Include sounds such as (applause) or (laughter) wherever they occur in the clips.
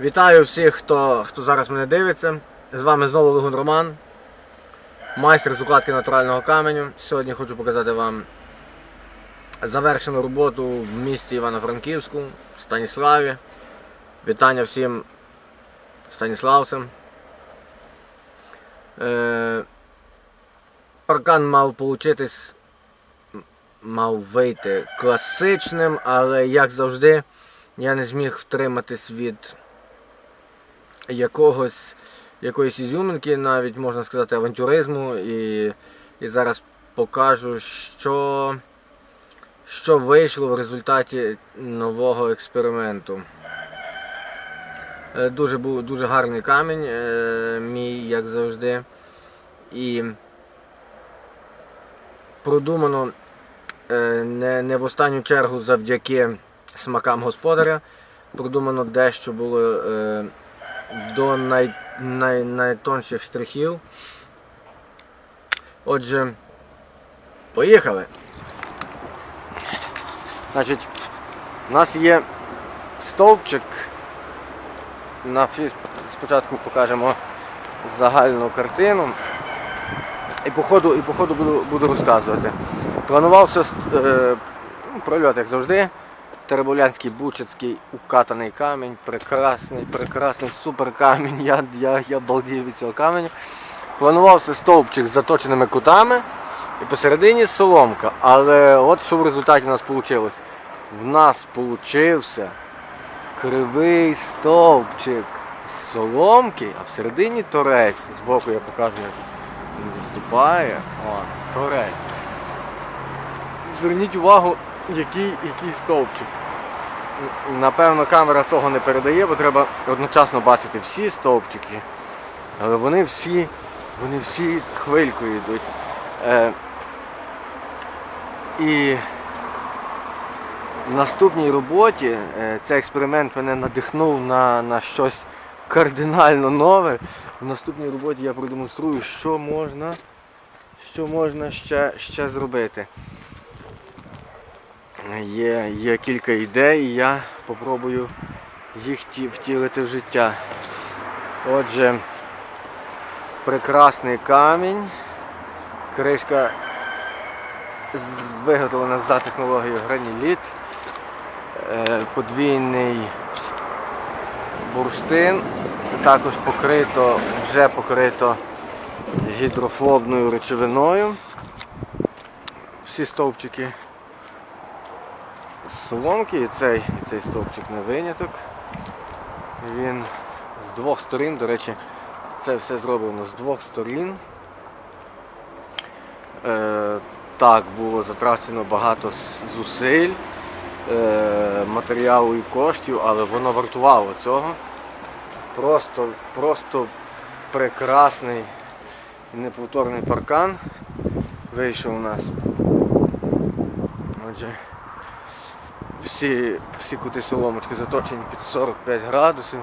Вітаю всіх, хто, хто зараз мене дивиться. З вами знову Легун Роман, майстер з укладки натурального каменю. Сьогодні хочу показати вам завершену роботу в місті Івано-Франківську, в Станіславі. Вітання всім станіславцям. Е, паркан мав получитись, мав вийти класичним, але як завжди, я не зміг втриматись від якогось якоїсь ізюминки, навіть можна сказати, авантюризму. І, і зараз покажу, що, що вийшло в результаті нового експерименту. Е, Дуже був дуже гарний камінь, е, мій, як завжди. І продумано е, не, не в останню чергу завдяки смакам господаря. Продумано дещо було до най, най, найтонших штрихів. Отже, поїхали. Значить, у нас є стовпчик. На спочатку покажемо загальну картину. І по ходу, і по ходу буду, буду розказувати. Планувався е, прольот, як завжди. Теребулянський бучицький укатаний камінь, прекрасний, прекрасний супер камінь. Я, я, я балдію від цього каменю. Планувався стовпчик з заточеними кутами і посередині соломка. Але от що в результаті у нас вийшло. В нас получився кривий стовпчик з соломки, а всередині торець. Збоку я покажу, як він виступає. О, торець. Зверніть увагу, який, який стовпчик. Напевно, камера того не передає, бо треба одночасно бачити всі стовпчики. Але вони всі, вони всі хвилькою йдуть. Е, і в наступній роботі е, цей експеримент мене надихнув на, на щось кардинально нове. В наступній роботі я продемонструю, що можна, що можна ще, ще зробити. Є, є кілька ідей, і я попробую їх втілити в життя. Отже, прекрасний камінь, кришка виготовлена за технологією граніліт, е, подвійний бурштин, також покрито, вже покрито гідрофобною речовиною. Всі стовпчики соломки і цей, і цей стовпчик не виняток. Він з двох сторін, до речі, це все зроблено з двох сторін. Е, так, було затрачено багато зусиль, е, матеріалу і коштів, але воно вартувало цього. Просто, просто прекрасний неповторний паркан вийшов у нас. Отже, всі, всі кути соломочки заточені під 45 градусів.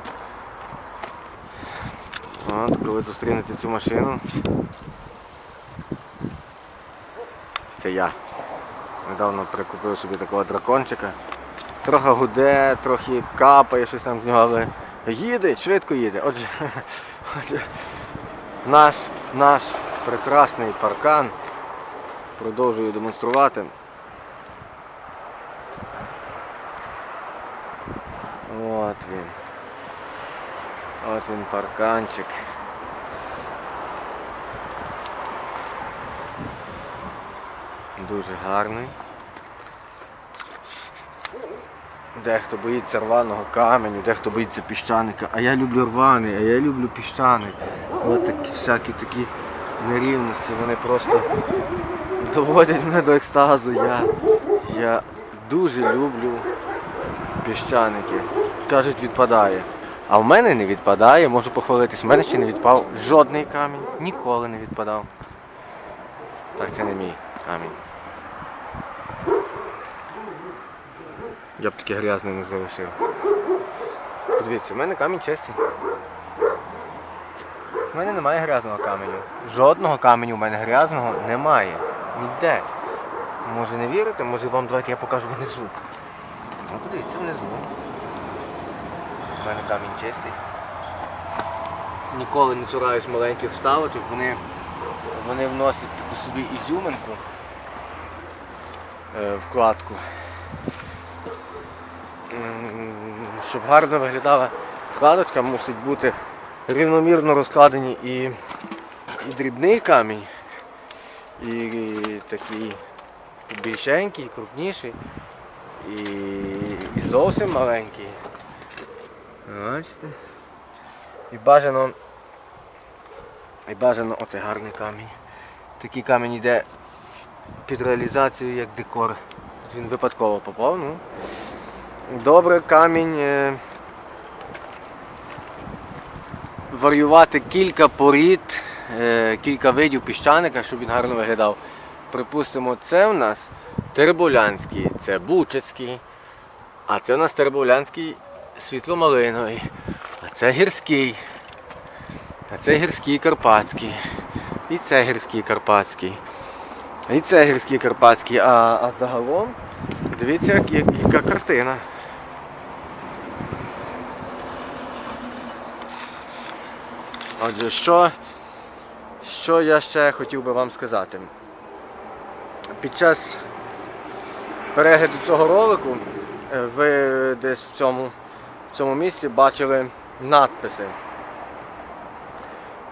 От, коли зустрінете цю машину. Це я. Недавно прикупив собі такого дракончика. Трохи гуде, трохи капає щось там з нього, але їде, швидко їде. Отже, (laughs) отже наш, наш прекрасний паркан продовжую демонструвати. От він. От він парканчик. Дуже гарний. Дехто боїться рваного каменю, дехто боїться піщаника, а я люблю рваний, а я люблю піщаник. От такі всякі такі нерівності, вони просто доводять мене до екстазу. Я, я дуже люблю піщаники. Кажуть, відпадає. А в мене не відпадає, можу похвалитись. У мене ще не відпав жодний камінь. Ніколи не відпадав. Так, це не мій камінь. Я б таке грязне не залишив. Подивіться, в мене камінь чистий. У мене немає грязного каменю. Жодного каменю у мене грязного немає. Ніде. Може не вірите, може вам давайте я покажу внизу. Ну подивіться внизу. У мене камінь чистий. Ніколи не цураюсь маленьких вставочок, вони, вони вносять таку собі ізюминку е, вкладку. Щоб гарно виглядала вкладочка, мусить бути рівномірно розкладені і, і дрібний камінь, і, такий більшенький, крупніший, і, і зовсім маленький. Бачите? І бажано. І бажано оцей гарний камінь. Такий камінь йде під реалізацію як декор. Він випадково попав. Ну. Добре камінь. е, Варіювати кілька порід, е, кілька видів піщаника, щоб він гарно виглядав. Припустимо, це в нас тербулянський, це бучацький, а це у нас тербулянський світломалиновий, а це гірський, а це гірський карпатський, і це гірський карпатський, і це гірський карпатський, а, а загалом дивіться, як- як- яка картина. Отже, що, що я ще хотів би вам сказати? Під час перегляду цього ролику е, ви десь в цьому, в цьому місці бачили надписи.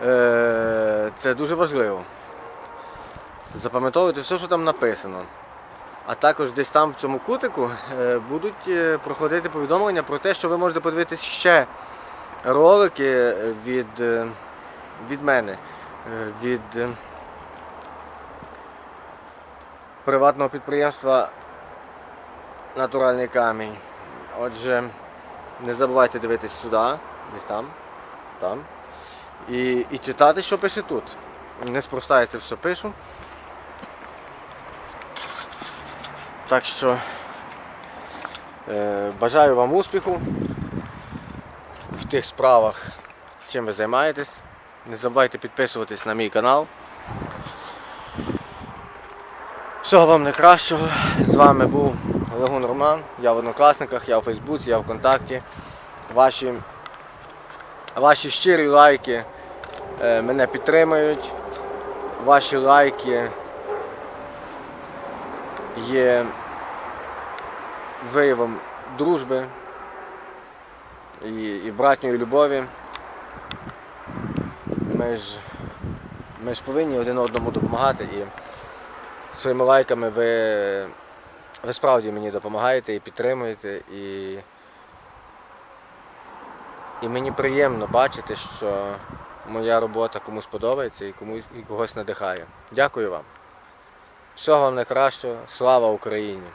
Е, Це дуже важливо. Запам'ятовуйте все, що там написано. А також десь там в цьому кутику е, будуть е, проходити повідомлення про те, що ви можете подивитися ще ролики від, від мене, від приватного підприємства Натуральний камінь. Отже, не забувайте дивитись сюди, десь там, там. І, і читати, що пише тут. Не спроста я це все пишу. Так що е, бажаю вам успіху в тих справах, чим ви займаєтесь. Не забувайте підписуватись на мій канал. Всього вам найкращого. З вами був Легун Роман. Я в однокласниках, я в Фейсбуці, я в Контакті. Ваші, ваші щирі лайки е, мене підтримують. Ваші лайки є виявом дружби і, і братньої любові. Ми ж, ми ж повинні один одному допомагати і своїми лайками ви, ви справді мені допомагаєте і підтримуєте. І, і мені приємно бачити, що моя робота комусь подобається і комусь і когось надихає. Дякую вам. Всього вам найкращого. Слава Україні!